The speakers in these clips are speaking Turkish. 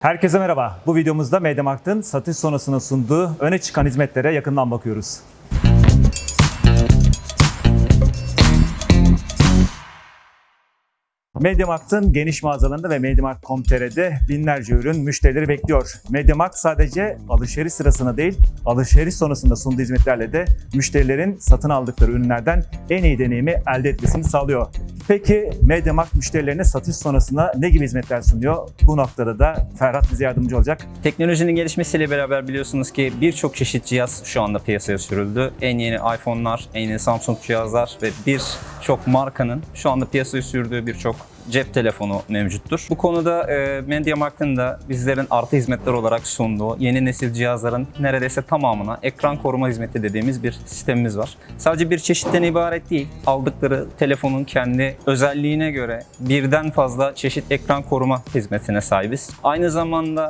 Herkese merhaba. Bu videomuzda MediaMarkt'ın satış sonrasında sunduğu öne çıkan hizmetlere yakından bakıyoruz. MediaMarkt'ın geniş mağazalarında ve MediaMarkt.com.tr'de binlerce ürün müşterileri bekliyor. MediaMarkt sadece alışveriş sırasında değil, alışveriş sonrasında sunduğu hizmetlerle de müşterilerin satın aldıkları ürünlerden en iyi deneyimi elde etmesini sağlıyor. Peki MediaMarkt müşterilerine satış sonrasında ne gibi hizmetler sunuyor? Bu noktada da Ferhat bize yardımcı olacak. Teknolojinin gelişmesiyle beraber biliyorsunuz ki birçok çeşit cihaz şu anda piyasaya sürüldü. En yeni iPhone'lar, en yeni Samsung cihazlar ve birçok markanın şu anda piyasaya sürdüğü birçok cep telefonu mevcuttur. Bu konuda e, MediaMarkt'ın da bizlerin artı hizmetler olarak sunduğu yeni nesil cihazların neredeyse tamamına ekran koruma hizmeti dediğimiz bir sistemimiz var. Sadece bir çeşitten ibaret değil, aldıkları telefonun kendi özelliğine göre birden fazla çeşit ekran koruma hizmetine sahibiz. Aynı zamanda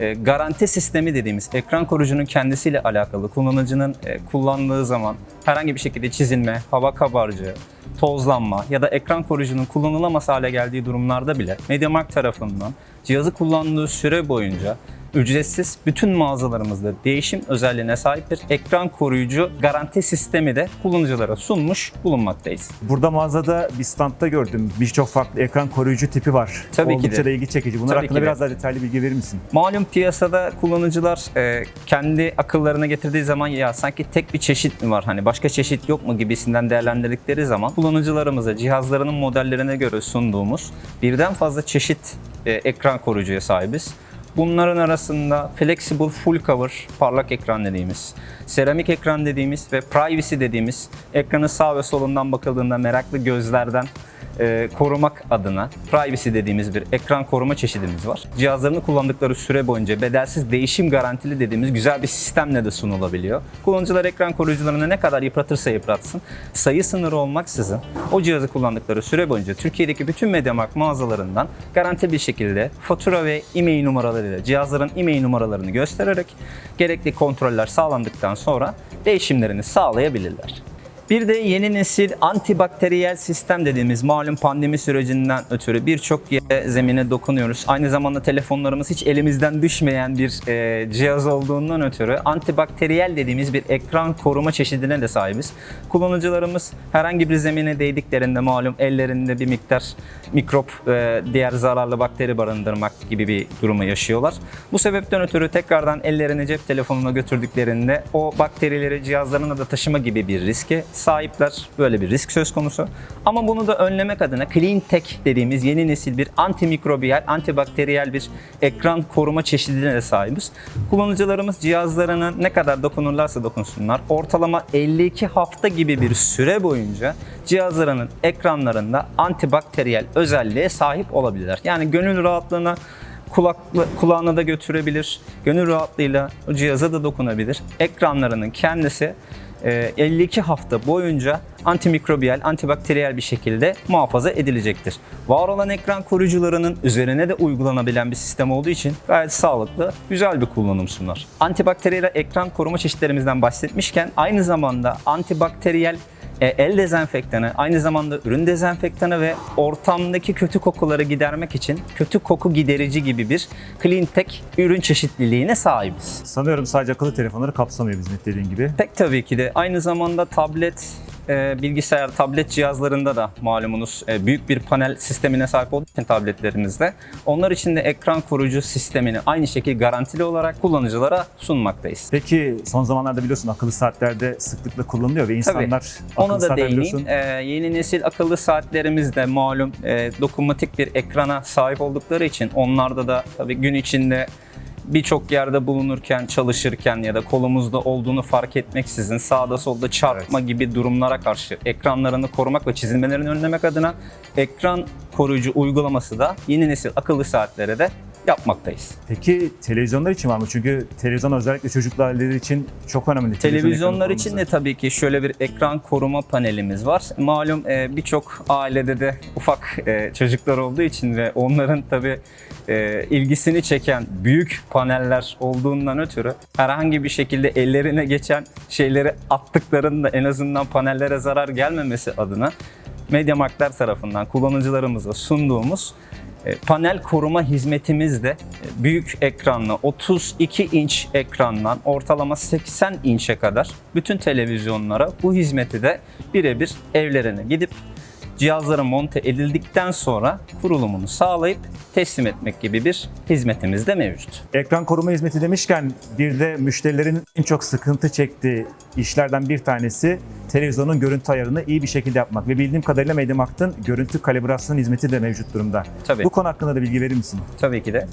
e, garanti sistemi dediğimiz ekran koruyucunun kendisiyle alakalı kullanıcının e, kullandığı zaman herhangi bir şekilde çizilme, hava kabarcığı, tozlanma ya da ekran koruyucunun kullanılamaz hale geldiği durumlarda bile MediaMarkt tarafından cihazı kullandığı süre boyunca ücretsiz bütün mağazalarımızda değişim özelliğine sahip bir ekran koruyucu garanti sistemi de kullanıcılara sunmuş bulunmaktayız. Burada mağazada bir standta gördüm. Birçok farklı ekran koruyucu tipi var. Tabii ki Oldukça de. da ilgi çekici. Bunlar Tabii hakkında ki biraz daha detaylı bilgi verir misin? Malum piyasada kullanıcılar e, kendi akıllarına getirdiği zaman ya sanki tek bir çeşit mi var hani başka çeşit yok mu gibisinden değerlendirdikleri zaman kullanıcılarımıza cihazlarının modellerine göre sunduğumuz birden fazla çeşit e, ekran koruyucuya sahibiz. Bunların arasında flexible full cover parlak ekran dediğimiz, seramik ekran dediğimiz ve privacy dediğimiz ekranı sağ ve solundan bakıldığında meraklı gözlerden e, korumak adına privacy dediğimiz bir ekran koruma çeşidimiz var. Cihazlarını kullandıkları süre boyunca bedelsiz değişim garantili dediğimiz güzel bir sistemle de sunulabiliyor. Kullanıcılar ekran koruyucularını ne kadar yıpratırsa yıpratsın, sayı sınırı olmaksızın o cihazı kullandıkları süre boyunca Türkiye'deki bütün MediaMarkt mağazalarından garanti bir şekilde fatura ve e-mail numaralarıyla cihazların e-mail numaralarını göstererek gerekli kontroller sağlandıktan sonra değişimlerini sağlayabilirler. Bir de yeni nesil antibakteriyel sistem dediğimiz malum pandemi sürecinden ötürü birçok yere zemine dokunuyoruz. Aynı zamanda telefonlarımız hiç elimizden düşmeyen bir e, cihaz olduğundan ötürü antibakteriyel dediğimiz bir ekran koruma çeşidine de sahibiz. Kullanıcılarımız herhangi bir zemine değdiklerinde malum ellerinde bir miktar mikrop, e, diğer zararlı bakteri barındırmak gibi bir durumu yaşıyorlar. Bu sebepten ötürü tekrardan ellerini cep telefonuna götürdüklerinde o bakterileri cihazlarına da taşıma gibi bir riske sahipler. Böyle bir risk söz konusu. Ama bunu da önlemek adına Clean Tech dediğimiz yeni nesil bir antimikrobiyal, antibakteriyel bir ekran koruma çeşidine de sahibiz. Kullanıcılarımız cihazlarına ne kadar dokunurlarsa dokunsunlar ortalama 52 hafta gibi bir süre boyunca cihazlarının ekranlarında antibakteriyel özelliğe sahip olabilirler. Yani gönül rahatlığına kulaklı, kulağına da götürebilir. Gönül rahatlığıyla cihaza da dokunabilir. Ekranlarının kendisi 52 hafta boyunca antimikrobiyal, antibakteriyel bir şekilde muhafaza edilecektir. Var olan ekran koruyucularının üzerine de uygulanabilen bir sistem olduğu için gayet sağlıklı, güzel bir kullanım sunar. Antibakteriyel ekran koruma çeşitlerimizden bahsetmişken aynı zamanda antibakteriyel el dezenfektanı, aynı zamanda ürün dezenfektanı ve ortamdaki kötü kokuları gidermek için kötü koku giderici gibi bir Clean Tech ürün çeşitliliğine sahibiz. Sanıyorum sadece akıllı telefonları kapsamıyor hizmet dediğin gibi. Pek tabii ki de aynı zamanda tablet, e, bilgisayar, tablet cihazlarında da malumunuz e, büyük bir panel sistemine sahip olduğu için tabletlerimizde onlar için de ekran koruyucu sistemini aynı şekilde garantili olarak kullanıcılara sunmaktayız. Peki son zamanlarda biliyorsun akıllı saatlerde sıklıkla kullanılıyor ve insanlar akıllı Ona da değineyim. Ee, yeni nesil akıllı saatlerimiz de malum e, dokunmatik bir ekrana sahip oldukları için onlarda da tabii gün içinde birçok yerde bulunurken, çalışırken ya da kolumuzda olduğunu fark etmeksizin sağda solda çarpma gibi durumlara karşı ekranlarını korumak ve çizilmelerini önlemek adına ekran koruyucu uygulaması da yeni nesil akıllı saatlere de yapmaktayız. Peki televizyonlar için var mı? Çünkü televizyon özellikle çocuklar için çok önemli. Televizyon Televizyonlar için de tabii ki şöyle bir ekran koruma panelimiz var. Malum e, birçok ailede de ufak e, çocuklar olduğu için ve onların tabii e, ilgisini çeken büyük paneller olduğundan ötürü herhangi bir şekilde ellerine geçen şeyleri attıklarında en azından panellere zarar gelmemesi adına Mediamarktlar tarafından kullanıcılarımıza sunduğumuz Panel koruma hizmetimiz de e, büyük ekranlı 32 inç ekrandan ortalama 80 inçe kadar bütün televizyonlara bu hizmeti de birebir evlerine gidip cihazların monte edildikten sonra kurulumunu sağlayıp teslim etmek gibi bir hizmetimiz de mevcut. Ekran koruma hizmeti demişken bir de müşterilerin en çok sıkıntı çektiği işlerden bir tanesi televizyonun görüntü ayarını iyi bir şekilde yapmak. Ve bildiğim kadarıyla MediaMarkt'ın görüntü kalibrasyon hizmeti de mevcut durumda. Tabii. Bu konu hakkında da bilgi verir misin? Tabii ki de.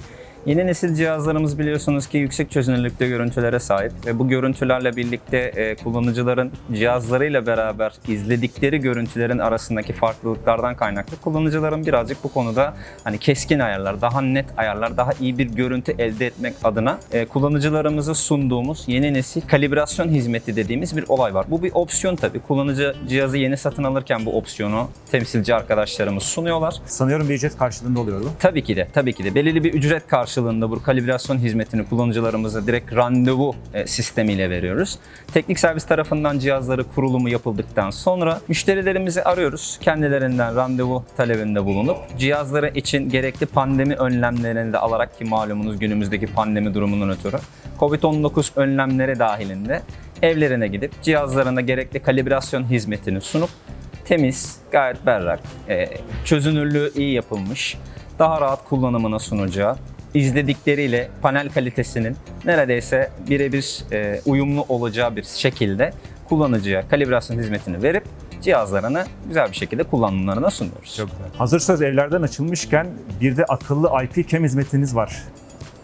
Yeni nesil cihazlarımız biliyorsunuz ki yüksek çözünürlükte görüntülere sahip ve bu görüntülerle birlikte e, kullanıcıların cihazlarıyla beraber izledikleri görüntülerin arasındaki farklılıklardan kaynaklı kullanıcıların birazcık bu konuda hani keskin ayarlar, daha net ayarlar, daha iyi bir görüntü elde etmek adına e, kullanıcılarımıza sunduğumuz yeni nesil kalibrasyon hizmeti dediğimiz bir olay var. Bu bir opsiyon tabii. Kullanıcı cihazı yeni satın alırken bu opsiyonu temsilci arkadaşlarımız sunuyorlar. Sanıyorum bir ücret karşılığında oluyor bu. Tabii ki de, tabii ki de. Belirli bir ücret karşılığında bu kalibrasyon hizmetini kullanıcılarımıza direkt randevu e, sistemiyle veriyoruz. Teknik servis tarafından cihazları kurulumu yapıldıktan sonra müşterilerimizi arıyoruz. Kendilerinden randevu talebinde bulunup cihazları için gerekli pandemi önlemlerini de alarak ki malumunuz günümüzdeki pandemi durumunun ötürü COVID-19 önlemleri dahilinde evlerine gidip cihazlarına gerekli kalibrasyon hizmetini sunup temiz, gayet berrak, e, çözünürlüğü iyi yapılmış, daha rahat kullanımına sunacağı, izledikleriyle panel kalitesinin neredeyse birebir e, uyumlu olacağı bir şekilde kullanıcıya kalibrasyon hizmetini verip cihazlarını güzel bir şekilde kullanımlarına sunuyoruz. Çok güzel. Hazır söz evlerden açılmışken bir de akıllı IP cam hizmetiniz var.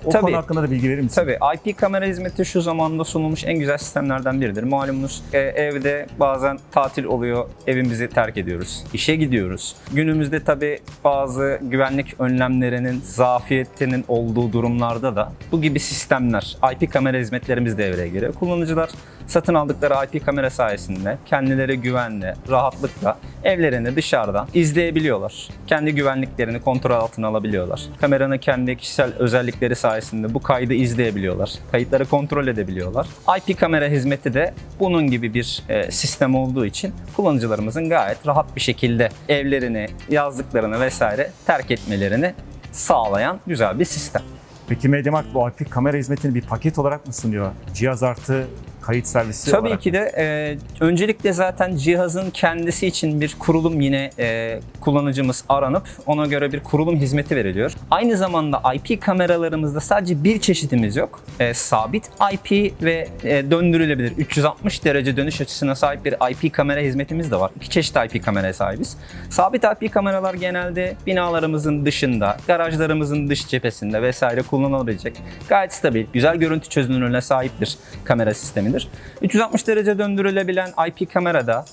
O Tabii. konu hakkında da bilgi verir misin? Tabii IP kamera hizmeti şu zamanda sunulmuş en güzel sistemlerden biridir. Malumunuz e, evde bazen tatil oluyor, evimizi terk ediyoruz, işe gidiyoruz. Günümüzde tabii bazı güvenlik önlemlerinin zafiyetinin olduğu durumlarda da bu gibi sistemler, IP kamera hizmetlerimiz devreye giriyor. Kullanıcılar satın aldıkları IP kamera sayesinde kendileri güvenle, rahatlıkla evlerini dışarıdan izleyebiliyorlar. Kendi güvenliklerini kontrol altına alabiliyorlar. Kameranın kendi kişisel özellikleri sayesinde bu kaydı izleyebiliyorlar. Kayıtları kontrol edebiliyorlar. IP kamera hizmeti de bunun gibi bir e, sistem olduğu için kullanıcılarımızın gayet rahat bir şekilde evlerini, yazdıklarını vesaire terk etmelerini sağlayan güzel bir sistem. Peki MediaMarkt bu IP kamera hizmetini bir paket olarak mı sunuyor? Cihaz artı kayıt servisi Tabii olarak ki de e, öncelikle zaten cihazın kendisi için bir kurulum yine e, kullanıcımız aranıp ona göre bir kurulum hizmeti veriliyor. Aynı zamanda IP kameralarımızda sadece bir çeşitimiz yok. E, sabit IP ve e, döndürülebilir 360 derece dönüş açısına sahip bir IP kamera hizmetimiz de var. İki çeşit IP kameraya sahibiz. Sabit IP kameralar genelde binalarımızın dışında, garajlarımızın dış cephesinde vesaire kullanılabilecek gayet stabil, güzel görüntü çözünürlüğüne sahip bir kamera sistemidir. 360 derece döndürülebilen IP kamerada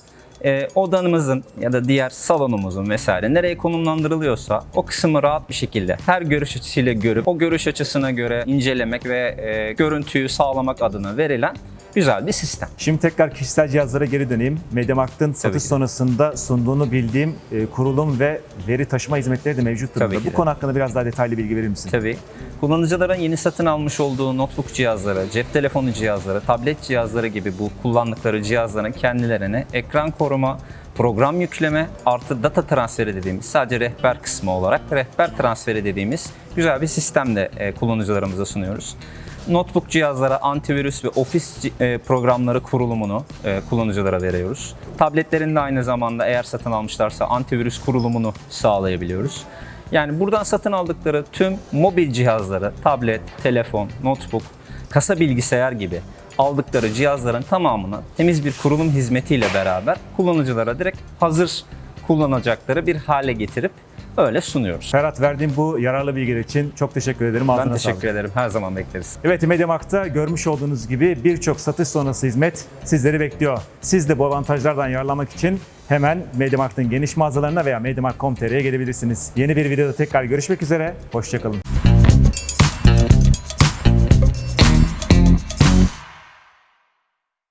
e, odanımızın ya da diğer salonumuzun vesaire nereye konumlandırılıyorsa o kısmı rahat bir şekilde her görüş açısıyla görüp o görüş açısına göre incelemek ve e, görüntüyü sağlamak adına verilen güzel bir sistem. Şimdi tekrar kişisel cihazlara geri döneyim. MediaMarkt'ın satış sonrasında sunduğunu bildiğim e, kurulum ve veri taşıma hizmetleri de mevcut durumda. Tabii Bu konu hakkında biraz daha detaylı bilgi verir misin? Tabii. Kullanıcıların yeni satın almış olduğu notebook cihazları, cep telefonu cihazları, tablet cihazları gibi bu kullandıkları cihazların kendilerine ekran koruma, program yükleme artı data transferi dediğimiz sadece rehber kısmı olarak rehber transferi dediğimiz güzel bir sistem de e, kullanıcılarımıza sunuyoruz. Notebook cihazlara antivirüs ve ofis e, programları kurulumunu e, kullanıcılara veriyoruz. Tabletlerin de aynı zamanda eğer satın almışlarsa antivirüs kurulumunu sağlayabiliyoruz. Yani buradan satın aldıkları tüm mobil cihazları, tablet, telefon, notebook, kasa bilgisayar gibi aldıkları cihazların tamamını temiz bir kurulum hizmetiyle beraber kullanıcılara direkt hazır kullanacakları bir hale getirip öyle sunuyoruz. Ferhat verdiğim bu yararlı bilgiler için çok teşekkür ederim. Ben Ağzına teşekkür sağlık. ederim. Her zaman bekleriz. Evet MediaMarkt'ta görmüş olduğunuz gibi birçok satış sonrası hizmet sizleri bekliyor. Siz de bu avantajlardan yararlanmak için hemen MediaMarkt'ın geniş mağazalarına veya MediaMarkt.com.tr'ye gelebilirsiniz. Yeni bir videoda tekrar görüşmek üzere. Hoşçakalın.